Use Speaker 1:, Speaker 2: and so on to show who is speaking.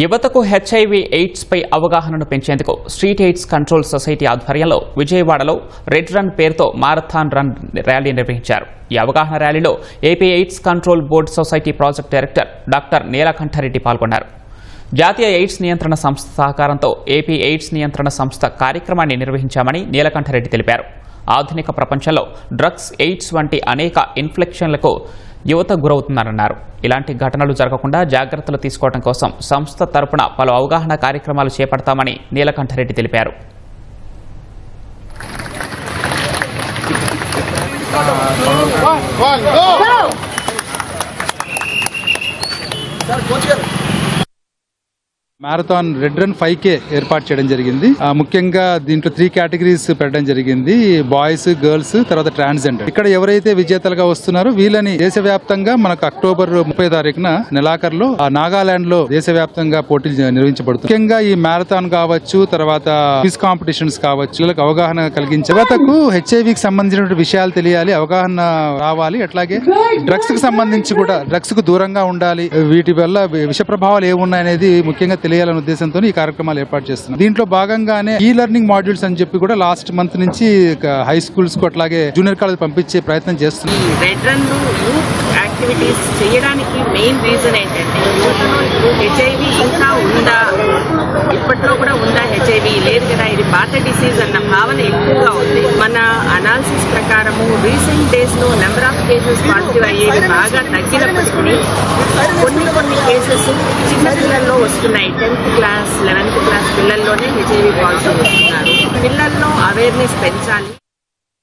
Speaker 1: యువతకు HIV AIDS పై అవగాహనను పెంచేందుకు స్ట్రీట్ ఎయిడ్స్ కంట్రోల్ సొసైటీ ఆధ్వర్యంలో విజయవాడలో రెడ్ రన్ పేరుతో మారథాన్ రన్ ర్యాలీ నిర్వహించారు. ఈ అవగాహన ర్యాలీలో AP AIDS control board society project director doctor Neelakanta Reddy పాల్గొన్నారు. జాతీయ ఎయిడ్స్ నియంత్రణ సంస్థ సహకారంతో ఏపీ ఎయిడ్స్ నియంత్రణ సంస్థ కార్యక్రమాన్ని నిర్వహించామని నీలకంఠారెడ్డి తెలిపారు. ఆధునిక ప్రపంచంలో డ్రగ్స్ ఎయిడ్స్ వంటి అనేక ఇన్ఫ్లెక్షన్లకు యువత గురవుతున్నారన్నారు. ఇలాంటి ఘటనలు జరగకుండా జాగ్రత్తలు తీసుకోవడం కోసం సంస్థ తరపున పలు అవగాహన కార్యక్రమాలు చేపడతామని నీలకంఠరెడ్డి తెలిపారు.
Speaker 2: Marathon red run five K ఏర్పాటు చేయడం జరిగింది. ఆ, ముఖ్యంగా దీంట్లో త్రీ కేటగిరీస్ పెట్టడం జరిగింది. బాయ్స్ గర్ల్స్ తర్వాత ట్రాన్స్జెండర్. ఇక్కడ ఎవరైతే విజేతలుగా వస్తున్నారో వీళ్ళని దేశవ్యాప్తంగా మనకు అక్టోబర్ ముప్పై తారీఖున నెలాఖరులో ఆ, నాగాలాండ్లో దేశవ్యాప్తంగా పోటీలు నిర్వహించబడుతుంది. ముఖ్యంగా ఈ మ్యారథాన్ కావచ్చు తర్వాత క్విజ్ కాంపిటీషన్స్ కావచ్చు వీళ్ళకి అవగాహన కలిగించే యువతకు హెచ్ఐవికి సంబంధించిన విషయాలు తెలియాలి అవగాహన రావాలి. అట్లాగే డ్రగ్స్కి సంబంధించి కూడా డ్రగ్స్కు దూరంగా ఉండాలి. వీటి వల్ల విష ప్రభావాలు ఏమున్నాయనేది ముఖ్యంగా తెలియాలనే ఉద్దేశంతో ఈ కార్యక్రమాలు ఏర్పాటు చేస్తున్నాం. దీంట్లో భాగంగానే ఈ లెర్నింగ్ మాడ్యూల్స్ అని చెప్పి కూడా లాస్ట్ మంత్ నుంచి హై స్కూల్స్కు అట్లాగే జూనియర్ కాలేజ్ పంపించే ప్రయత్నం చేస్తున్నాం.
Speaker 3: యాక్టివిటీస్ చేయడానికి మెయిన్ రీజన్ ఏంటంటే హెచ్ఐవి ఇంకా ఉందా? ఇప్పట్లో కూడా ఉందా హెచ్ఐవి లేదు కదా ఇది పాత డిసీజ్ అన్న భావన ఎక్కువగా ఉంది. మన అనాలిసిస్ ప్రకారము రీసెంట్ డేస్లో నెంబర్ కేసెస్ పాజిటివ్ అయ్యేవి బాగా తగ్గినప్పటికీ కొన్ని కొన్ని కేసెస్ చిన్న పిల్లల్లో వస్తున్నాయి. టెన్త్ క్లాస్ లెవెన్త్ క్లాస్ పిల్లల్లోనే హెచ్ఐవి పాజిటివ్ వస్తున్నారు. పిల్లల్లో అవేర్నెస్ పెంచాలి.